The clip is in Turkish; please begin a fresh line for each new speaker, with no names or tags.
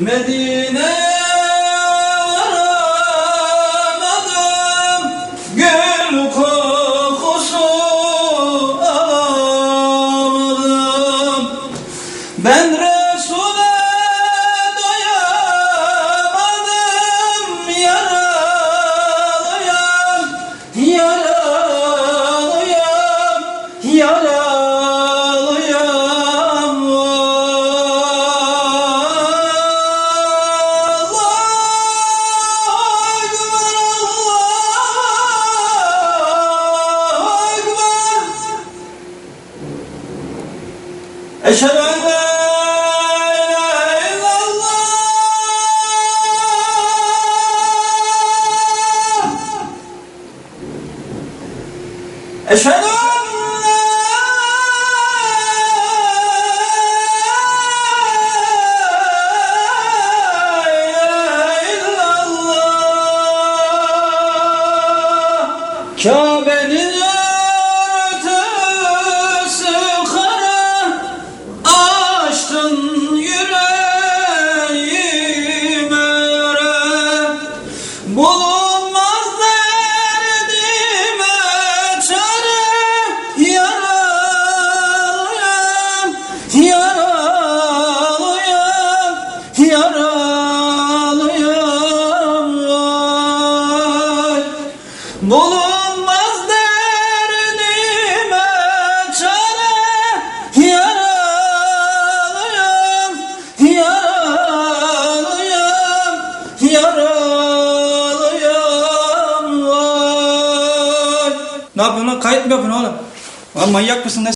Medine Eşhedü en la Eşhedü en Kabe'nin Açtın yüreğime Bulunmaz derdime çare. Yaralıyam, yaralıyam vay Bulunmaz Ne yapıyorsun lan? Kayıt mı yapıyorsun oğlum? Lan manyak mısın ne